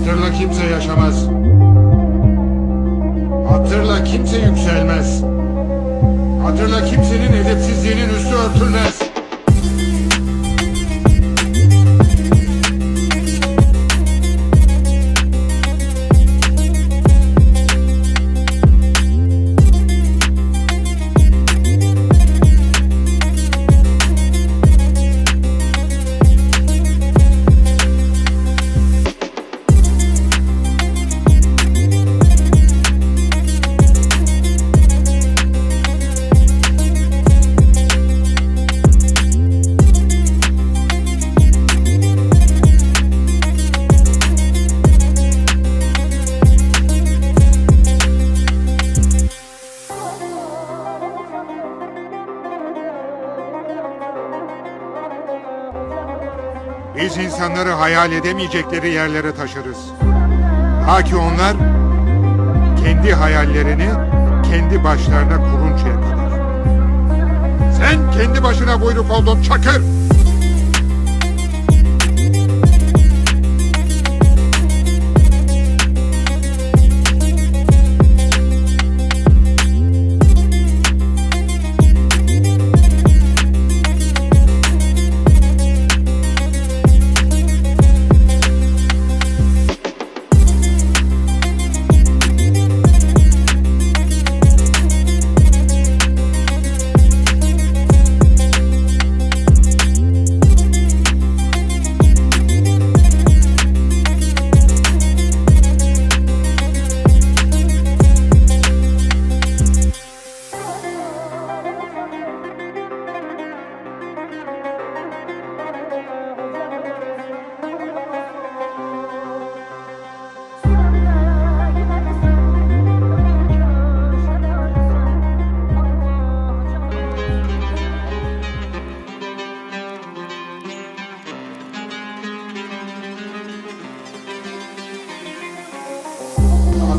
Hatırla kimse yaşamaz. Hatırla kimse yükselmez. Hatırla kimsenin edepsizliğinin üstü örtülmez. Biz insanları hayal edemeyecekleri yerlere taşırız. Ta ki onlar kendi hayallerini kendi başlarına kuruncaya kadar. Sen kendi başına buyruk oldun Çakır.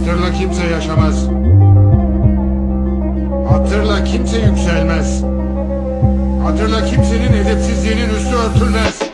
Hatırla kimse yaşamaz. Hatırla kimse yükselmez. Hatırla kimsenin edepsizliğinin üstü örtülmez.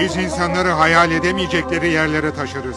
Biz insanları hayal edemeyecekleri yerlere taşırız.